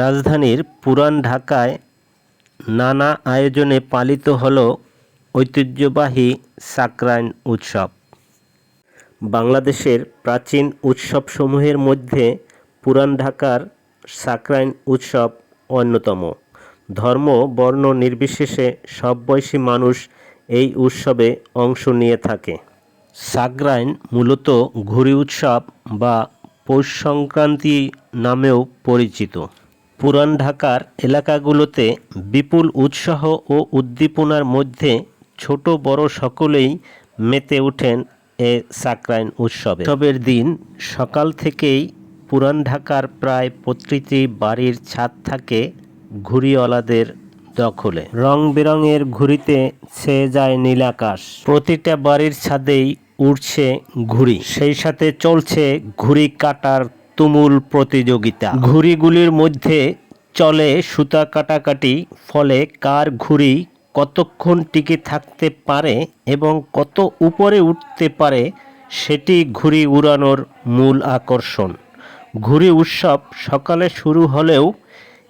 রাজধানীর পুরান ঢাকায় নানা আয়োজনে পালিত হল ঐতিহ্যবাহী সাকরাইন উৎসব। বাংলাদেশের প্রাচীন উৎসবসমূহের মধ্যে পুরান ঢাকার সাকরাইন উৎসব অন্যতম। ধর্ম, বর্ণ নির্বিশেষে সব বয়সী মানুষ এই উৎসবে অংশ নিয়ে থাকে। সাকরাইন মূলত ঘুড়ি উৎসব বা পৌষ সংক্রান্তি নামেও পরিচিত। পুরান ঢাকার এলাকাগুলোতে বিপুল উৎসাহ ও উদ্দীপনার মধ্যে ছোট বড় সকলেই মেতে ওঠেন এ সাকরাইন উৎসবে। উৎসবের দিন সকাল থেকেই পুরান ঢাকার প্রায় প্রতিটি বাড়ির ছাদ থাকে ঘুড়িওয়ালাদের দখলে। রং বেরঙের ঘুড়িতে ছেয়ে যায় নীলাকাশ প্রতিটা বাড়ির ছাদেই উড়ছে ঘুড়ি। সেই সাথে চলছে ঘুড়ি কাটার তুমুল প্রতিযোগিতা। ঘুড়িগুলির মধ্যে চলে সুতা কাটাকাটি, ফলে কার ঘুড়ি কতক্ষণ টিকে থাকতে পারে এবং কত উপরে উঠতে পারে, সেটি ঘুড়ি উড়ানোর মূল আকর্ষণ। ঘুড়ি উৎসব সকালে শুরু হলেও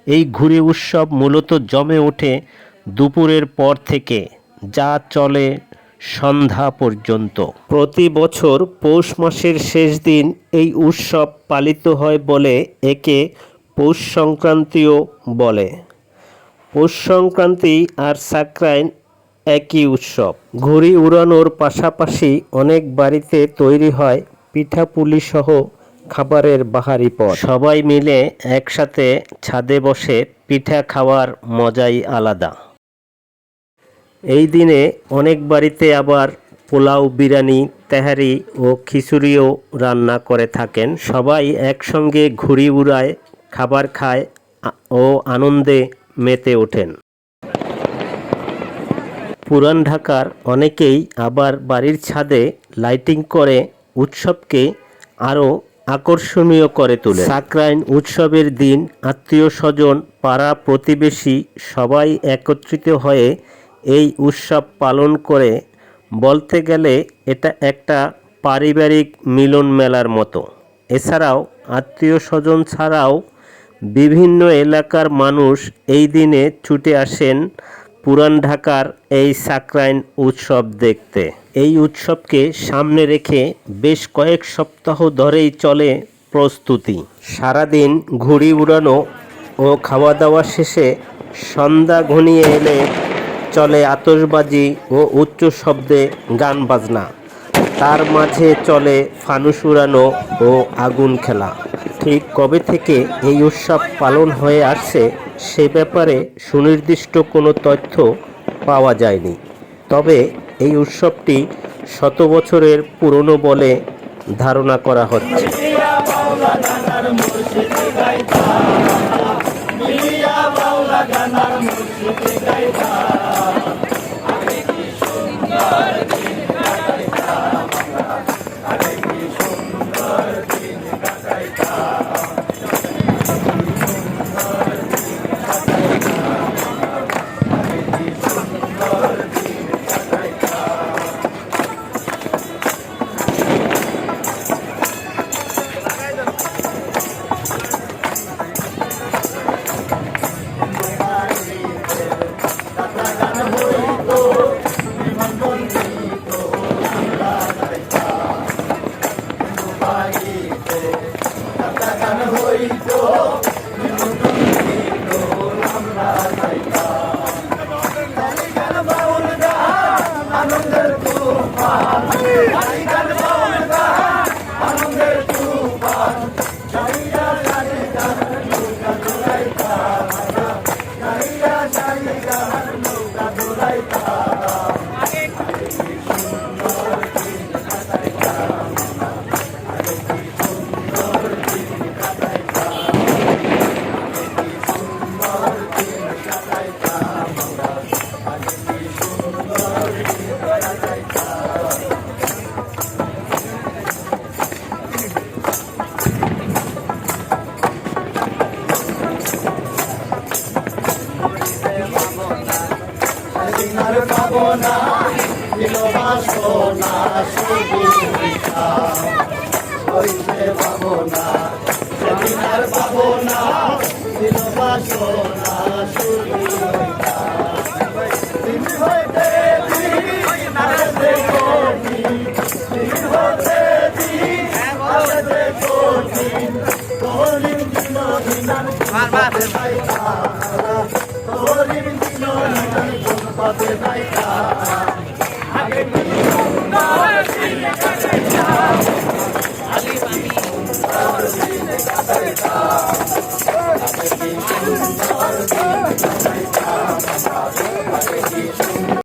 এই ঘুড়ি উৎসব মূলত জমে ওঠে দুপুরের পর থেকে, যা চলে সন্ধ্যা পর্যন্ত। প্রতি বছর পৌষ মাসের শেষ দিন এই উৎসব পালিত হয় বলে একে পৌষ সংক্রান্তিও বলে। পৌষ সংক্রান্তি আর সাকরাইন একই উৎসব। ঘুড়ি উড়ানোর পাশাপাশি অনেক বাড়িতে তৈরি হয় পিঠাপুলি সহ খাবারের বাহারি পদ। সবাই মিলে একসাথে ছাদে বসে পিঠা খাওয়ার মজাই আলাদা। এই দিনে অনেক বাড়িতে আবার পোলাও, বিরিয়ানি, তেহারি ও খিচুড়িও রান্না করে থাকেন। সবাই একসঙ্গে ঘুড়ি উড়ায়, খাবার খায় ও আনন্দে মেতে ওঠেন। পুরান ঢাকার অনেকেই আবার বাড়ির ছাদে লাইটিং করে উৎসবকে আরও আকর্ষণীয় করে তোলে সাকরাইন উৎসবের দিন আত্মীয় স্বজন, পাড়া প্রতিবেশী সবাই একত্রিত হয়ে এই উৎসব পালন করে বলতে গেলে এটা একটা পারিবারিক মিলন মেলার মতো। এছাড়াও আত্মীয় স্বজন ছাড়াও বিভিন্ন এলাকার মানুষ এই দিনে ছুটে আসেন পুরান ঢাকার এই সাকরাইন উৎসব দেখতে। এই উৎসবকে সামনে রেখে বেশ কয়েক সপ্তাহ ধরেই চলে প্রস্তুতি। সারাদিন ঘুড়ি উড়ানো ও খাওয়া দাওয়া শেষে সন্ধ্যা ঘনিয়ে এলে চলে আতশবাজি ও উচ্চ শব্দে গান বাজনা। তার মাঝে চলে ফানুস উড়ানো ও আগুন খেলা। ঠিক কবে থেকে এই উৎসব পালন হয়ে আসছে সে ব্যাপারে সুনির্দিষ্ট কোনো তথ্য পাওয়া যায়নি। তবে এই উৎসবটি শত বছরের পুরনো বলে ধারণা করা হচ্ছে। গাইতা সোনা বিলোবা সোনা সুবিধা হইবে ভাবনা সেদিনার ভাবনা বিলোবা সোনা সুবিধা তুমি হইতে তুমি আসতে কোটি তুমি হইতে তুমি আসতে কোটি কোলিন দিন দিন ভাই ভাই পথে নাই তারা